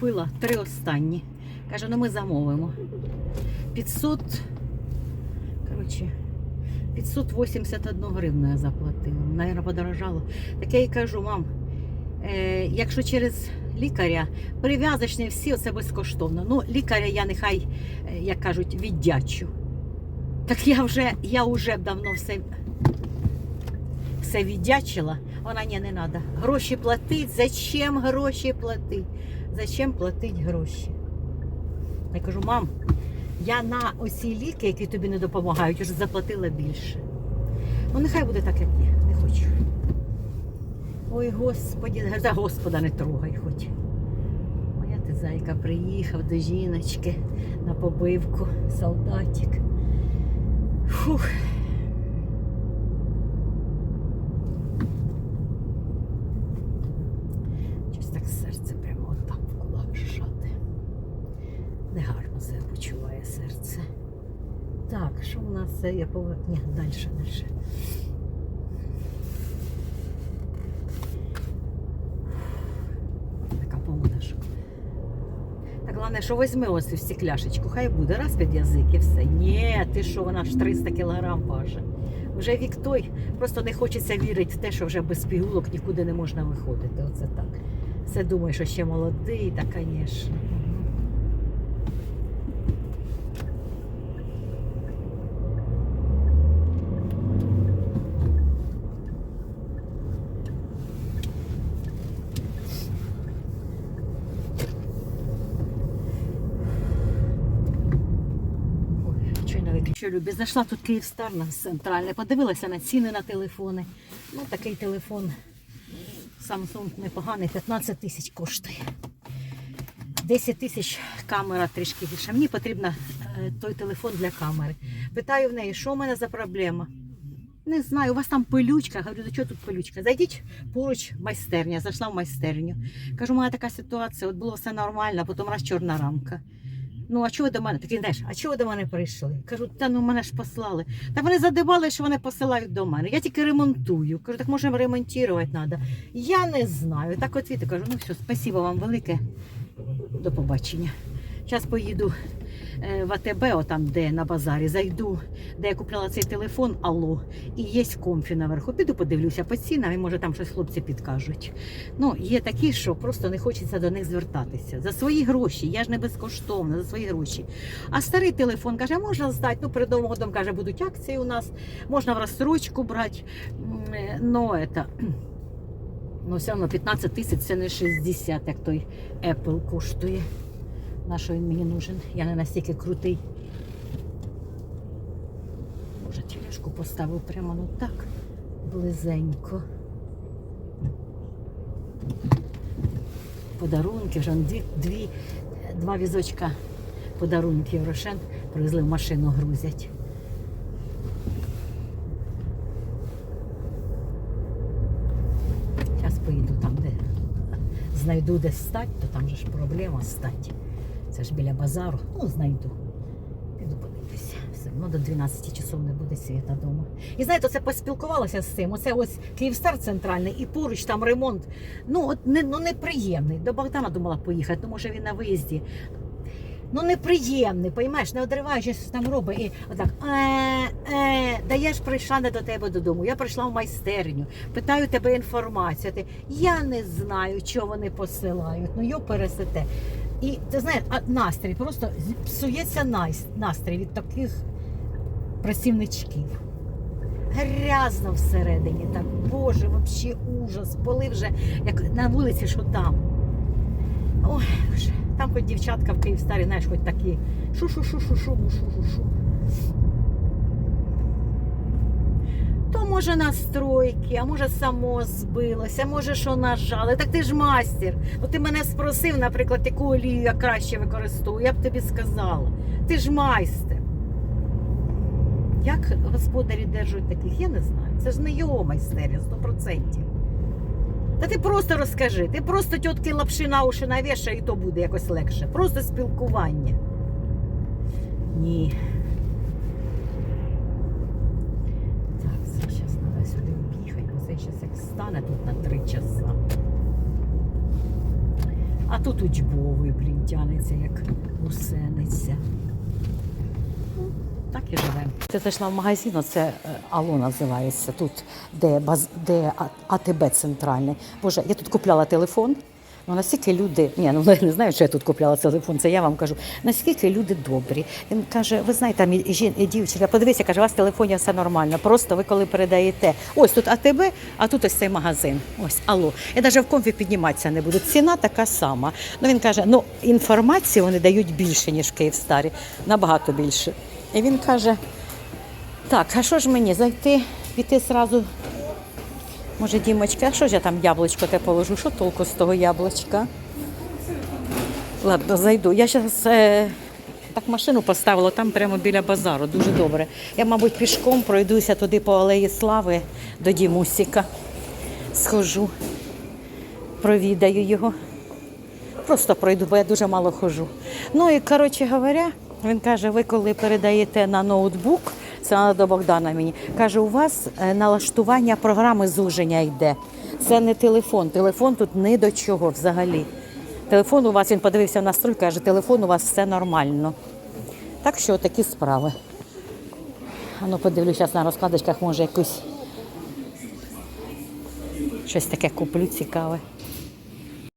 купила три останні. Каже, ну ми замовимо. 500, коротше, 581 гривну я заплатила. Наверно, подорожало. Так я їй кажу, мам, е, якщо через лікаря прив'язочні всі це безкоштовно. Ну, лікаря я нехай, е, як кажуть, віддячу. Так я вже, я вже давно все, все віддячила. Вона ні, не треба. Гроші платить. Зачем гроші платить? Зачем платить гроші? Я кажу, мам, я на осі ліки, які тобі не допомагають, вже заплатила більше. Ну, нехай буде так, як є. Не хочу. Ой, господі, за Господа не трогай хоч. Моя ти зайка приїхав до жіночки на побивку, солдатик. Фух. Щось так серце прямо отак в кулак жати. Себе почуває серце. Так, що у нас це? Я повер... Ні, далі, далі. Така погода, що. Так, головне, що візьми ось цю стекляшечку, хай буде, раз під язик і все. Ні, ти що, вона ж 300 кілограм важить. Вже вік той, просто не хочеться вірити в те, що вже без пігулок нікуди не можна виходити. Оце так. Все думаю, що ще молодий, та, звісно. Ой, Що Любі. Зайшла тут Київстар на центральне, подивилася на ціни на телефони. Ну, такий телефон Samsung непоганий, 15 тисяч коштує. 10 тисяч камера трішки більше. Мені потрібен той телефон для камери. Питаю в неї, що в мене за проблема. Не знаю, у вас там пилючка. Говорю, до чого тут пилючка? Зайдіть поруч майстерня. Зайшла в майстерню. Кажу, у мене така ситуація, от було все нормально, а потім раз чорна рамка. Ну, а чого до мене? Такі знаєш, а чого до мене прийшли? Кажу, та ну мене ж послали. Та вони задивали, що вони посилають до мене. Я тільки ремонтую. Кажу, так може ремонтувати треба. Я не знаю. Так от відти кажу, ну все, спасибо вам велике. До побачення. Зараз поїду е, в АТБ, отам, де на базарі, зайду, де я купляла цей телефон, алло, і є комфі наверху. Піду подивлюся по цінам, і може там щось хлопці підкажуть. Ну, є такі, що просто не хочеться до них звертатися. За свої гроші, я ж не безкоштовна, за свої гроші. А старий телефон каже, можна здати, ну перед Новим каже, будуть акції у нас, можна в розстрочку брати. Ну, это, ну, все одно 15 тисяч це не 60, як той Apple коштує. На що він мені нужен? Я не настільки крутий. Може, тележку поставив прямо ну так, близенько. Подарунки, вже дві, дві, два візочка подарунків Рошен привезли в машину, грузять. Зараз поїду там, де знайду де стати, то там же ж проблема стати. Це ж біля базару. Ну, знайду. Піду подивлюся. Все одно до 12 часов не буде світа вдома. І знаєте, це поспілкувалася з цим. Оце ось Київстар центральний і поруч там ремонт. Ну, от не, ну неприємний. До Богдана думала поїхати, ну може він на виїзді. Ну неприємний, поймаєш, не одриваючись там робить і отак. Е, е, да я ж прийшла не до тебе додому. Я прийшла в майстерню, питаю тебе інформацію. Ти я не знаю, що вони посилають. Ну йо пересете. І ти знаєш, а настрій просто псується настрій від таких працівничків. Грязно всередині, так, Боже, взагалі ужас. Поли вже як на вулиці, що там. Ой. Там хоч дівчатка в Київ старі, знаєш, хоч такі шу-шу-шу-шу-шу, шу-шу-шу. То може настройки, а може само збилося, може що нажали. Так ти ж мастер. Ну ти мене спросив, наприклад, яку олію я краще використовую, я б тобі сказала. Ти ж майстер. Як господарі держать таких, я не знаю. Це ж не його майстерня, 100%. Та ти просто розкажи, ти просто тітки лапши на уші навішай, і то буде якось легше. Просто спілкування. Ні. Так, це зараз треба сюди об'їхати, бо це зараз як стане тут на три часа. А тут учбовий, блін, тянеться, як гусениця. Ну, Так і живемо. Ти зайшла в магазин, оце е, Ало називається, тут, де, баз, де АТБ центральний. Боже, я тут купляла телефон. Ну, наскільки люди, ні, ну я не знаю, що я тут купляла телефон, це я вам кажу. Наскільки люди добрі. Він каже, ви знаєте, там і, жін- і дівчинка, подивися, каже, у вас в телефоні все нормально. Просто ви коли передаєте, ось тут АТБ, а тут ось цей магазин. Ось алло. Я навіть в комфі підніматися не буду. Ціна така сама. Ну він каже, ну інформації вони дають більше, ніж Київстарі, набагато більше. І він каже: так, а що ж мені зайти, піти зразу Може, Дімочка, а що ж я там яблучко те положу? Що толку з того яблучка? Ладно, зайду. Я зараз е, так машину поставила там прямо біля базару. Дуже добре. Я, мабуть, пішком пройдуся туди по алеї Слави до Дімусіка. Схожу, провідаю його. Просто пройду, бо я дуже мало хожу. Ну і коротше говоря, він каже: ви коли передаєте на ноутбук, це треба до Богдана мені. Каже, у вас е, налаштування програми зуження йде. Це не телефон. Телефон тут ні до чого взагалі. Телефон у вас, він подивився в настрой, каже, телефон у вас все нормально. Так що такі справи. А ну подивлюсь, на розкладочках може якусь щось таке куплю цікаве.